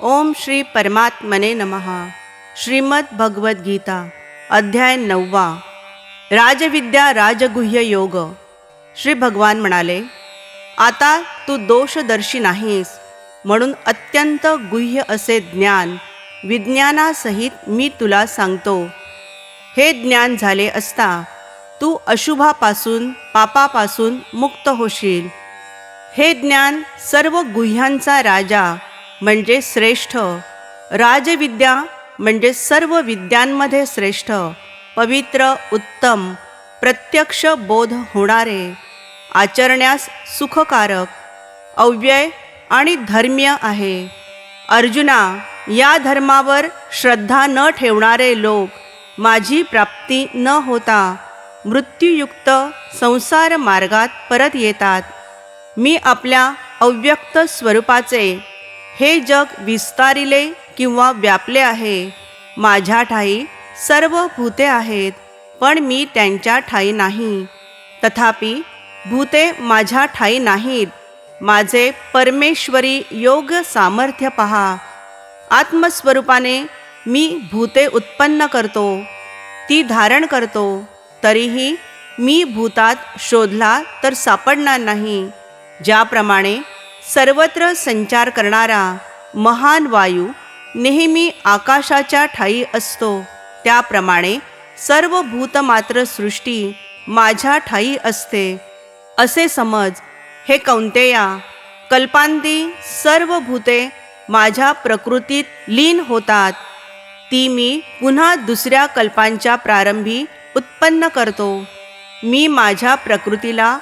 ओम श्री परमात्मने नमहा श्रीमद भगवद्गीता अध्याय नववा. राजविद्या राजगुह्य योग. श्री भगवान म्हणाले आता तू दोषदर्शी नाहीस म्हणून अत्यंत गुह्य असे ज्ञान विज्ञानासहित मी तुला सांगतो. हे ज्ञान झाले असता तू अशुभापासून पापापासून मुक्त होशील. हे ज्ञान सर्व गुह्यांचा राजा म्हणजे श्रेष्ठ. राजविद्या म्हणजे सर्व विद्यांमध्ये श्रेष्ठ. पवित्र उत्तम प्रत्यक्ष बोध होणारे. आचरण्यास सुखकारक अव्यय आणि धर्म्य आहे. अर्जुना या धर्मावर श्रद्धा न ठेवणारे लोक माझी प्राप्ती न होता मृत्यूयुक्त संसार मार्गात परत येतात. मी आपल्या अव्यक्त स्वरूपाचे हे जग विस्तारिले किंवा व्यापले आहे. माझ्या ठाई सर्व भूते आहेत पण मी त्यांच्या ठाई नाही. तथापि भूते माझ्या ठाई नाहीत. माझे परमेश्वरी योग सामर्थ्य पहा. आत्मस्वरूपाने मी भूते उत्पन्न करतो. ती धारण करतो. तरीही मी भूतात शोधला तर सापडणार नाही. ज्याप्रमाणे सर्वत्र संचार करणारा महान वायू नेहमी आकाशाच्या ठाई असतो. त्याप्रमाणे सर्व भूतमात्र सृष्टी माझ्या ठाई असते. असे समज हे कौंतेया कल्पांती सर्व भूते माझ्या प्रकृतीत लीन होतात. ती मी पुन्हा दुसऱ्या कल्पांच्या प्रारंभी उत्पन्न करतो. मी माझ्या प्रकृतीला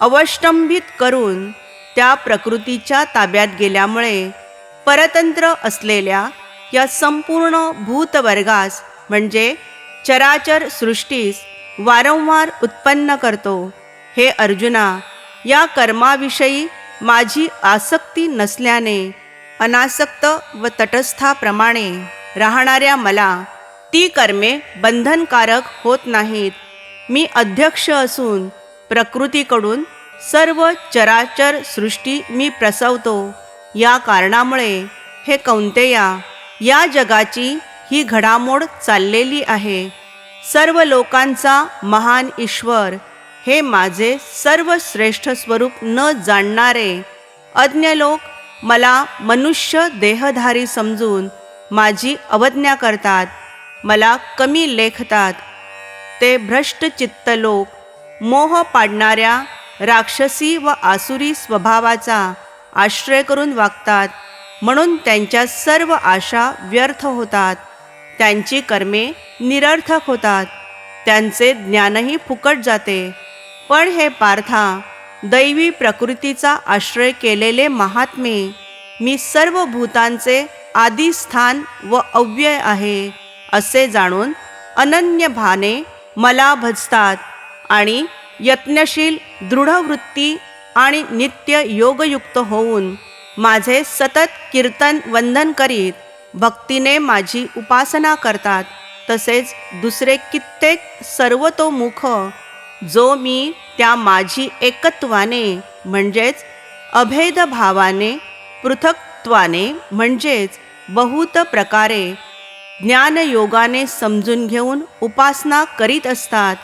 अवष्टंभित करून त्या प्रकृतीच्या ताब्यात गेल्यामुळे परतंत्र असलेल्या या संपूर्ण भूतवर्गास म्हणजे चराचर सृष्टीस वारंवार उत्पन्न करतो. हे अर्जुना या कर्माविषयी माझी आसक्ती नसल्याने अनासक्त व तटस्थाप्रमाणे राहणाऱ्या मला ती कर्मे बंधनकारक होत नाहीत. मी अध्यक्ष असून प्रकृतीकडून सर्व चराचर सृष्टी मी प्रसवतो. या कारणामुळे हे कौंतेया या जगाची ही घडामोड चाललेली आहे. सर्व लोकांचा महान ईश्वर हे माझे सर्वश्रेष्ठ स्वरूप न जाणणारे अज्ञ लोक मला मनुष्य देहधारी समजून माझी अवज्ञा करतात मला कमी लेखतात. ते भ्रष्ट चित्त लोक मोह पाडणाऱ्या राक्षसी व आसुरी स्वभावाचा आश्रय करून वागतात. म्हणून त्यांच्या सर्व आशा व्यर्थ होतात. त्यांची कर्मे निरर्थक होतात. त्यांचे ज्ञानही फुकट जाते. पण हे पार्था दैवी प्रकृतीचा आश्रय केलेले महात्मे मी सर्व भूतांचे आदिस्थान व अव्यय आहे असे जाणून अनन्य भाने मला भजतात आणि यत्नशील दृढवृत्ती आणि नित्य योगयुक्त होऊन माझे सतत कीर्तन वंदन करीत भक्तीने माझी उपासना करतात. तसेच दुसरे कित्येक सर्वतोमुख जो मी त्या माझी एकत्वाने म्हणजेच अभेदभावाने पृथक्त्वाने म्हणजेच बहुत प्रकारे ज्ञानयोगाने समजून घेऊन उपासना करीत असतात.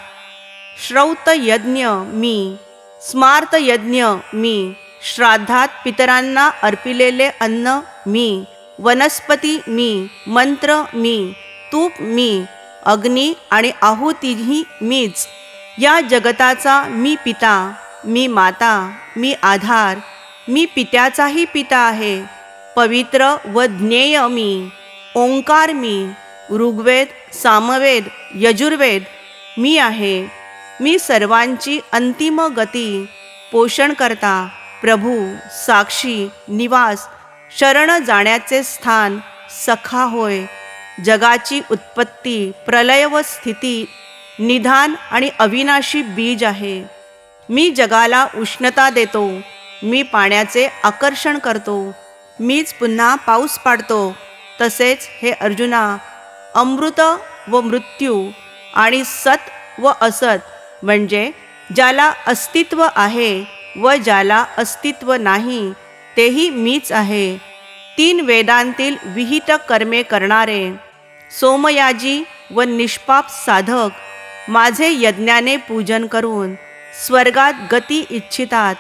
श्रौत यज्ञ मी स्मार्त यज्ञ मी श्राद्धात पितरांना अर्पिलेले अन्न मी वनस्पती मी मंत्र मी तूप मी अग्नी आणि आहुतीही मीच. या जगताचा मी पिता मी माता मी आधार मी पित्याचाही पिता आहे. पवित्र व ज्ञेय मी ओंकार मी ऋग्वेद सामवेद यजुर्वेद मी आहे. मी सर्वांची अंतिम गती पोषण करता. प्रभू साक्षी निवास शरण जाण्याचे स्थान सखा होय. जगाची उत्पत्ती प्रलय व स्थिती निधान आणि अविनाशी बीज आहे. मी जगाला उष्णता देतो. मी पाण्याचे आकर्षण करतो. मीच पुन्हा पाऊस पाडतो. तसेच हे अर्जुना अमृत व मृत्यू आणि सत व असत म्हणजे ज्याला अस्तित्व आहे व ज्याला अस्तित्व नाही तेही मीच आहे. तीन वेदांतील विहित कर्मे करणारे सोमयाजी व निष्पाप साधक माझे यज्ञाने पूजन करून स्वर्गात गती इच्छितात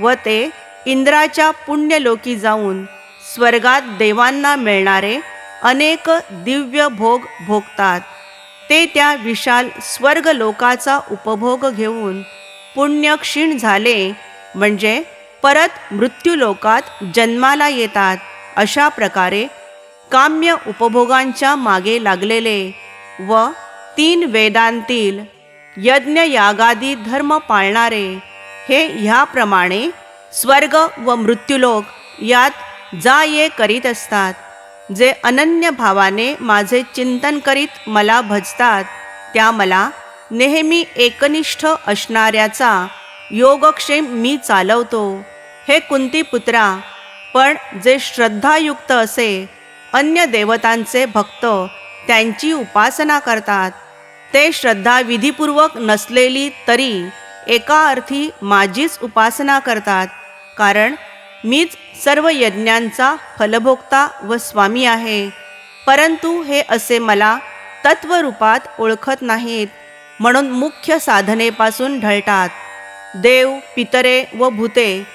व ते इंद्राच्या पुण्यलोकी जाऊन स्वर्गात देवांना मिळणारे अनेक दिव्य भोग भोगतात. ते त्या विशाल स्वर्ग लोकाचा उपभोग घेऊन पुण्य क्षीण झाले. म्हणजे परत मृत्यूलोकात जन्माला येतात. अशा प्रकारे काम्य उपभोगांच्या मागे लागलेले व तीन वेदांतील यज्ञयागादी धर्म पाळणारे हे ह्याप्रमाणे स्वर्ग व मृत्यूलोक यात जा ये करीत असतात. जे अनन्य भावाने माझे चिंतन करीत मला भजतात त्या मला नेहमी एकनिष्ठ असणाऱ्याचा योगक्षेम मी चालवतो. हे कुंतीपुत्रा पण जे श्रद्धायुक्त असे अन्य देवतांचे भक्त त्यांची उपासना करतात ते श्रद्धा विधीपूर्वक नसलेली तरी एका अर्थी माझीच उपासना करतात कारण मीच सर्व यज्ञांचा फलभोक्ता व स्वामी आहे. परंतु हे असे मला तत्वरूपात ओळखत नाहीत म्हणून मुख्य साधनेपासून ढळतात. देव पितरे व भूते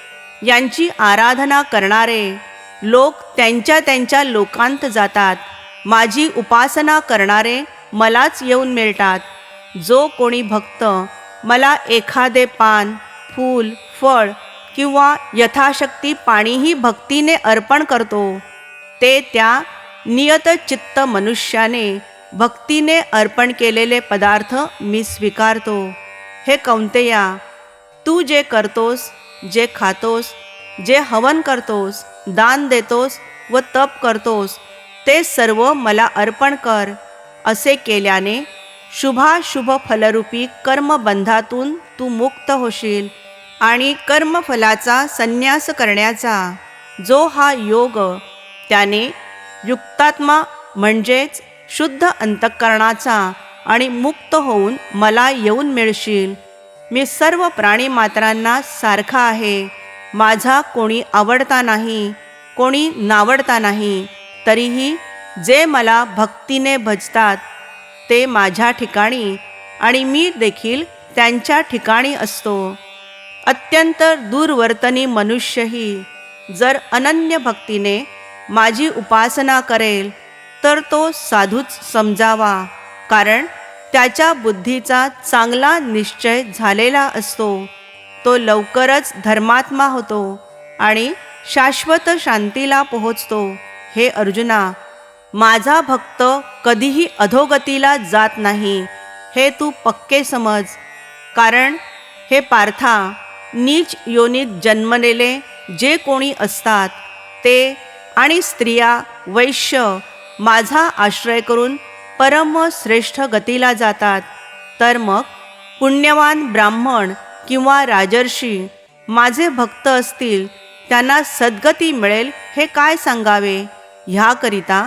यांची आराधना करणारे लोक त्यांच्या त्यांच्या लोकांत जातात. माझी उपासना करणारे मलाच येऊन मिळतात. जो कोणी भक्त मला एखादे पान फूल फळ किंवा यथाशक्ती पाणीही भक्तीने अर्पण करतो ते त्या नियतचित्त मनुष्याने भक्तीने अर्पण केलेले पदार्थ मी स्वीकारतो. हे कौंतेया तू जे करतोस जे खातोस जे हवन करतोस दान देतोस व तप करतोस ते सर्व मला अर्पण कर असे केल्याने शुभाशुभ फलरूपी कर्मबंधातून तू मुक्त होशील. आणि कर्मफलाचा संन्यास करण्याचा जो हा योग त्याने युक्तात्मा म्हणजेच शुद्ध अंतःकरणाचा आणि मुक्त होऊन मला येऊन मिळशील. मी सर्व प्राणीमात्रांना सारखा आहे. माझा कोणी आवडता नाही कोणी नावडता नाही तरीही जे मला भक्तीने भजतात ते माझ्या ठिकाणी आणि मी देखील त्यांच्या ठिकाणी असतो. अत्यंत दूरवर्तनी मनुष्यही जर अनन्य भक्तीने माझी उपासना करेल तर तो साधूच समजावा कारण त्याच्या बुद्धीचा चांगला निश्चय झालेला असतो. तो लवकरच धर्मात्मा होतो आणि शाश्वत शांतीला पोहोचतो. हे अर्जुना माझा भक्त कधीही अधोगतीला जात नाही हे तू पक्के समज कारण हे पार्था नीच योनीत जन्मलेले जे कोणी असतात ते आणि स्त्रिया वैश्य माझा आश्रय करून परम श्रेष्ठ गतीला जातात. तर मग पुण्यवान ब्राह्मण किंवा राजर्षी माझे भक्त असतील त्यांना सद्गती मिळेल हे काय सांगावे? ह्याकरिता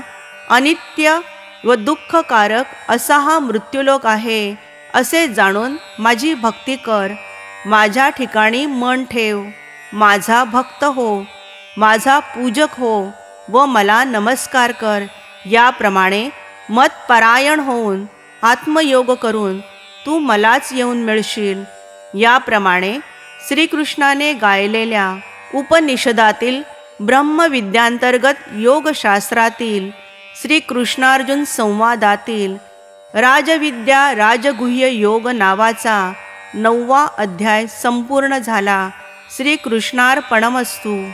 अनित्य व दुःखकारक असा हा मृत्यूलोक आहे असे जाणून माझी भक्ती कर. माझ्या ठिकाणी मन ठेव. माझा भक्त हो. माझा पूजक हो व मला नमस्कार कर. याप्रमाणे मतपरायण होऊन आत्मयोग करून तू मलाच येऊन मिळशील. याप्रमाणे श्रीकृष्णाने गायलेल्या उपनिषदातील ब्रह्मविद्यांतर्गत योगशास्त्रातील श्रीकृष्णार्जुन संवादातील राजविद्या राजगुह्य योग नावाचा नववा अध्याय संपूर्ण झाला. श्रीकृष्णार्पणमस्तू.